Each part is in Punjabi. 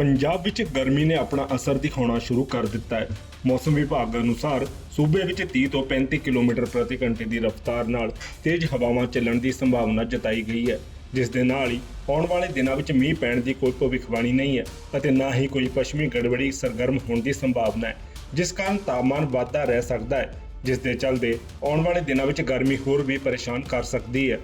ਪੰਜਾਬ ਵਿੱਚ ਗਰਮੀ ਨੇ ਆਪਣਾ ਅਸਰ ਦਿਖਾਉਣਾ ਸ਼ੁਰੂ ਕਰ ਦਿੱਤਾ ਹੈ। ਮੌਸਮ ਵਿਭਾਗ ਅਨੁਸਾਰ ਸੂਬੇ ਵਿੱਚ 30 ਤੋਂ 35 ਕਿਲੋਮੀਟਰ ਪ੍ਰਤੀ ਘੰਟੇ ਦੀ ਰਫ਼ਤਾਰ ਨਾਲ ਤੇਜ਼ ਹਵਾਵਾਂ ਚੱਲਣ ਦੀ ਸੰਭਾਵਨਾ ਜਤਾਈ ਗਈ ਹੈ। ਜਿਸ ਦੇ ਨਾਲ ਹੀ ਆਉਣ ਵਾਲੇ ਦਿਨਾਂ ਵਿੱਚ ਮੀਂਹ ਪੈਣ ਦੀ ਕੋਈ ਭਵਿੱਖਬਾਣੀ ਨਹੀਂ ਹੈ ਅਤੇ ਨਾ ਹੀ ਕੋਈ ਪੱਛਮੀ ਗੜਬੜੀ ਸਰਗਰਮ ਹੋਣ ਦੀ ਸੰਭਾਵਨਾ ਹੈ। ਜਿਸ ਕਾਰਨ ਤਾਪਮਾਨ ਵਾਧਾ ਰਹਿ ਸਕਦਾ ਹੈ, ਜਿਸ ਦੇ ਚੱਲਦੇ ਆਉਣ ਵਾਲੇ ਦਿਨਾਂ ਵਿੱਚ ਗਰਮੀ ਹੋਰ ਵੀ ਪਰੇਸ਼ਾਨ ਕਰ ਸਕਦੀ ਹੈ।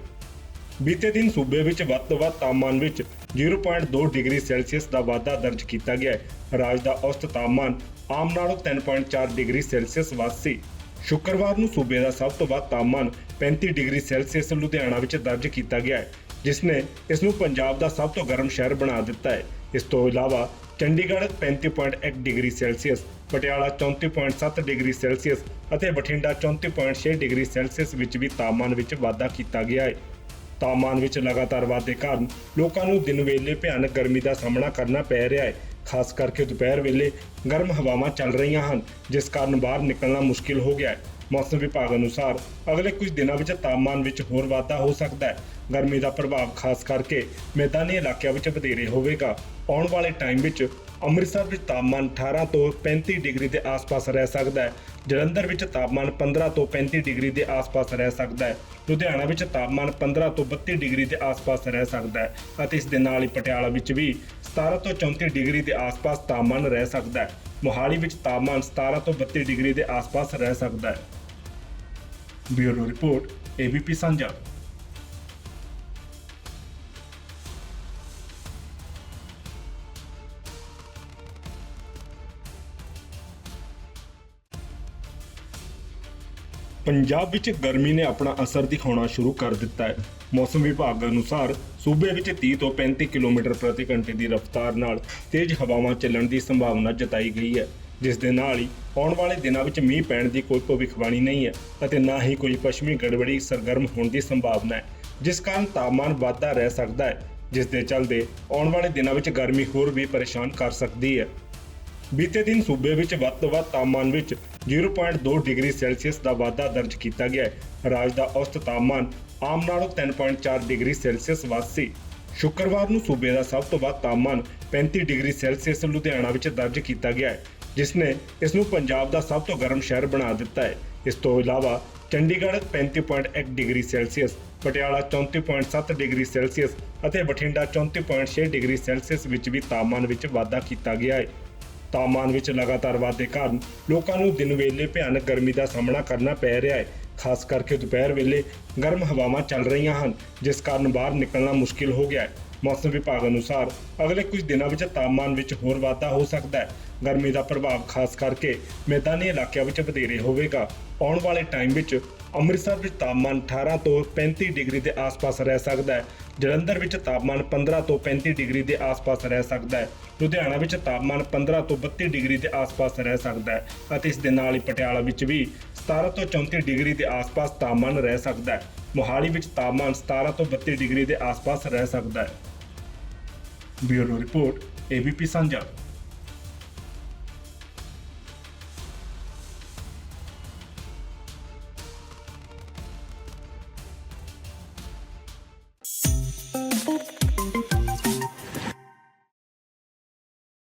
ਬੀਤੇ ਦਿਨ ਸੂਬੇ ਵਿੱਚ ਵੱਧ ਤੋਂ ਵੱਧ ਤਾਪਮਾਨ ਵਿੱਚ 0.2 ਡਿਗਰੀ ਸੈਲਸੀਅਸ ਦਾ ਵਾਧਾ ਦਰਜ ਕੀਤਾ ਗਿਆ ਹੈ। ਰਾਜ ਦਾ ਔਸਤ ਤਾਪਮਾਨ ਆਮ ਨਾਲੋਂ 3.4 ਡਿਗਰੀ ਸੈਲਸੀਅਸ ਵੱਧ ਸੀ। ਸ਼ੁੱਕਰਵਾਰ ਨੂੰ ਸੂਬੇ ਦਾ ਸਭ ਤੋਂ ਵੱਧ ਤਾਪਮਾਨ 35 ਡਿਗਰੀ ਸੈਲਸੀਅਸ ਲੁਧਿਆਣਾ ਵਿੱਚ ਦਰਜ ਕੀਤਾ ਗਿਆ ਹੈ, ਜਿਸ ਨੇ ਇਸ ਨੂੰ ਪੰਜਾਬ ਦਾ ਸਭ ਤੋਂ ਗਰਮ ਸ਼ਹਿਰ ਬਣਾ ਦਿੱਤਾ ਹੈ। ਇਸ ਤੋਂ ਇਲਾਵਾ Chandigarh 35.1 degree Celsius, Patiala 34.7 degree Celsius ਅਤੇ ਬਠਿੰਡਾ 34.6 ਡਿਗਰੀ ਸੈਲਸੀਅਸ ਵਿੱਚ ਵੀ ਤਾਪਮਾਨ ਵਿੱਚ ਵਾਧਾ ਕੀਤਾ ਗਿਆ ਹੈ। ਤਾਪਮਾਨ ਵਿੱਚ ਲਗਾਤਾਰ ਵਾਧੇ ਕਾਰਨ ਲੋਕਾਂ ਨੂੰ ਦਿਨ ਵੇਲੇ ਭਿਆਨਕ ਗਰਮੀ ਦਾ ਸਾਹਮਣਾ ਕਰਨਾ ਪੈ ਰਿਹਾ ਹੈ। ਖਾਸ ਕਰਕੇ ਦੁਪਹਿਰ ਵੇਲੇ ਗਰਮ ਹਵਾਵਾਂ ਚੱਲ ਰਹੀਆਂ ਹਨ, ਜਿਸ ਕਾਰਨ ਬਾਹਰ ਨਿਕਲਣਾ ਮੁਸ਼ਕਿਲ ਹੋ ਗਿਆ ਹੈ। ਮੌਸਮ ਵਿਭਾਗ ਅਨੁਸਾਰ ਅਗਲੇ ਕੁਝ ਦਿਨਾਂ ਵਿੱਚ ਤਾਪਮਾਨ ਵਿੱਚ ਹੋਰ ਵਾਧਾ ਹੋ ਸਕਦਾ ਹੈ। ਗਰਮੀ ਦਾ ਪ੍ਰਭਾਵ ਖਾਸ ਕਰਕੇ ਮੈਦਾਨੀ ਇਲਾਕਿਆਂ ਵਿੱਚ ਵਧੇਰੇ ਹੋਵੇਗਾ। ਆਉਣ ਵਾਲੇ ਟਾਈਮ ਵਿੱਚ ਅੰਮ੍ਰਿਤਸਰ ਵਿੱਚ ਤਾਪਮਾਨ 18 ਤੋਂ 35 ਡਿਗਰੀ ਦੇ ਆਸ-ਪਾਸ ਰਹਿ ਸਕਦਾ ਹੈ। ਜਲੰਧਰ ਵਿੱਚ ਤਾਪਮਾਨ 15 ਤੋਂ 35 ਡਿਗਰੀ ਦੇ ਆਸ-ਪਾਸ ਰਹਿ ਸਕਦਾ ਹੈ। ਲੁਧਿਆਣਾ ਵਿੱਚ ਤਾਪਮਾਨ 15 ਤੋਂ 32 ਡਿਗਰੀ ਦੇ ਆਸ-ਪਾਸ ਰਹਿ ਸਕਦਾ ਹੈ ਅਤੇ ਇਸ ਦੇ ਨਾਲ ਹੀ ਪਟਿਆਲਾ ਵਿੱਚ ਵੀ 17 ਤੋਂ 34 ਡਿਗਰੀ ਦੇ ਆਸ-ਪਾਸ ਤਾਪਮਾਨ ਰਹਿ ਸਕਦਾ ਹੈ। ਮੋਹਾਲੀ ਵਿੱਚ ਤਾਪਮਾਨ 17 ਤੋਂ 32 ਡਿਗਰੀ ਦੇ ਆਸ-ਪਾਸ ਰਹਿ ਸਕਦਾ ਹੈ। Bureau report, ABP Sanjha. Punjab ਵਿੱਚ ਗਰਮੀ ਨੇ ਆਪਣਾ ਅਸਰ ਦਿਖਾਉਣਾ ਸ਼ੁਰੂ ਕਰ ਦਿੱਤਾ ਹੈ। ਮੌਸਮ ਵਿਭਾਗ ਅਨੁਸਾਰ ਸੂਬੇ ਵਿੱਚ 30 ਤੋਂ 35 ਕਿਲੋਮੀਟਰ ਪ੍ਰਤੀ ਘੰਟੇ ਦੀ ਰਫ਼ਤਾਰ ਨਾਲ ਤੇਜ਼ ਹਵਾਵਾਂ ਚੱਲਣ ਦੀ ਸੰਭਾਵਨਾ ਜਤਾਈ ਗਈ ਹੈ। ਜਿਸ ਦੇ ਨਾਲ ਹੀ ਆਉਣ ਵਾਲੇ ਦਿਨਾਂ ਵਿੱਚ ਮੀਂਹ ਪੈਣ ਦੀ ਕੋਈ ਭਵਿੱਖਬਾਣੀ ਨਹੀਂ ਹੈ ਅਤੇ ਨਾ ਹੀ ਕੋਈ ਪੱਛਮੀ ਗੜਬੜੀ ਸਰਗਰਮ ਹੋਣ ਦੀ ਸੰਭਾਵਨਾ ਹੈ, ਜਿਸ ਕਾਰਨ ਤਾਪਮਾਨ ਵਾਧਾ ਰਹਿ ਸਕਦਾ ਹੈ। ਜਿਸ ਦੇ ਚੱਲਦੇ ਆਉਣ ਵਾਲੇ ਦਿਨਾਂ ਵਿੱਚ ਗਰਮੀ ਹੋਰ ਵੀ ਪਰੇਸ਼ਾਨ ਕਰ ਸਕਦੀ ਹੈ। ਬੀਤੇ ਦਿਨ ਸੂਬੇ ਵਿੱਚ ਵੱਧ ਤੋਂ ਵੱਧ ਤਾਪਮਾਨ ਵਿੱਚ 0.2 ਡਿਗਰੀ ਸੈਲਸੀਅਸ ਦਾ ਵਾਧਾ ਦਰਜ ਕੀਤਾ ਗਿਆ ਹੈ। ਰਾਜ ਦਾ ਔਸਤ ਤਾਪਮਾਨ ਆਮ ਨਾਲੋਂ 3.4 ਡਿਗਰੀ ਸੈਲਸੀਅਸ ਵੱਧ ਸੀ। ਸ਼ੁੱਕਰਵਾਰ ਨੂੰ ਸੂਬੇ ਦਾ ਸਭ ਤੋਂ ਵੱਧ ਤਾਪਮਾਨ 35 ਡਿਗਰੀ ਸੈਲਸੀਅਸ ਲੁਧਿਆਣਾ ਵਿੱਚ ਦਰਜ ਕੀਤਾ ਗਿਆ ਹੈ, ਜਿਸ ਨੇ ਇਸ ਨੂੰ ਪੰਜਾਬ ਦਾ ਸਭ ਤੋਂ ਗਰਮ ਸ਼ਹਿਰ ਬਣਾ ਦਿੱਤਾ ਹੈ। ਇਸ ਤੋਂ ਇਲਾਵਾ Chandigarh 35.1 degree Celsius, Patiala 34.7 degree Celsius ਅਤੇ ਬਠਿੰਡਾ 34.6 ਡਿਗਰੀ ਸੈਲਸੀਅਸ ਵਿੱਚ ਵੀ ਤਾਪਮਾਨ ਵਿੱਚ ਵਾਧਾ ਕੀਤਾ ਗਿਆ ਹੈ। ਤਾਪਮਾਨ ਵਿੱਚ ਲਗਾਤਾਰ ਵਾਧੇ ਕਾਰਨ ਲੋਕਾਂ ਨੂੰ ਦਿਨ ਵੇਲੇ ਭਿਆਨਕ ਗਰਮੀ ਦਾ ਸਾਹਮਣਾ ਕਰਨਾ ਪੈ ਰਿਹਾ ਹੈ। ਖਾਸ ਕਰਕੇ ਦੁਪਹਿਰ ਵੇਲੇ ਗਰਮ ਹਵਾਵਾਂ ਚੱਲ ਰਹੀਆਂ ਹਨ, ਜਿਸ ਕਾਰਨ ਬਾਹਰ ਨਿਕਲਣਾ ਮੁਸ਼ਕਿਲ ਹੋ ਗਿਆ ਹੈ। ਮੌਸਮ ਵਿਭਾਗ ਅਨੁਸਾਰ ਅਗਲੇ ਕੁਝ ਦਿਨਾਂ ਵਿੱਚ ਤਾਪਮਾਨ ਵਿੱਚ ਹੋਰ ਵਾਧਾ ਹੋ ਸਕਦਾ ਹੈ। ਗਰਮੀ ਦਾ ਪ੍ਰਭਾਵ ਖਾਸ ਕਰਕੇ ਮੈਦਾਨੀ ਇਲਾਕਿਆਂ ਵਿੱਚ ਵਧੇਰੇ ਹੋਵੇਗਾ। ਆਉਣ ਵਾਲੇ ਟਾਈਮ ਵਿੱਚ ਅੰਮ੍ਰਿਤਸਰ ਵਿੱਚ ਤਾਪਮਾਨ 18 ਤੋਂ 35 ਡਿਗਰੀ ਦੇ ਆਸ-ਪਾਸ ਰਹਿ ਸਕਦਾ ਹੈ। ਜਲੰਧਰ ਵਿੱਚ ਤਾਪਮਾਨ 15 ਤੋਂ 35 ਡਿਗਰੀ ਦੇ ਆਸ-ਪਾਸ ਰਹਿ ਸਕਦਾ ਹੈ। ਲੁਧਿਆਣਾ ਵਿੱਚ ਤਾਪਮਾਨ 15 ਤੋਂ 32 ਡਿਗਰੀ ਦੇ ਆਸ-ਪਾਸ ਰਹਿ ਸਕਦਾ ਹੈ ਅਤੇ ਇਸ ਦੇ ਨਾਲ ਹੀ ਪਟਿਆਲਾ ਵਿੱਚ ਵੀ 17 ਤੋਂ 34 ਡਿਗਰੀ ਦੇ ਆਸ-ਪਾਸ ਤਾਪਮਾਨ ਰਹਿ ਸਕਦਾ ਹੈ। ਮੋਹਾਲੀ ਵਿੱਚ ਤਾਪਮਾਨ 17 ਤੋਂ 32 ਡਿਗਰੀ ਦੇ ਆਸ-ਪਾਸ ਰਹਿ ਸਕਦਾ ਹੈ। ਬਿਊਰੋ ਰਿਪੋਰਟ ਏਬੀਪੀ ਸਾਂਝਾ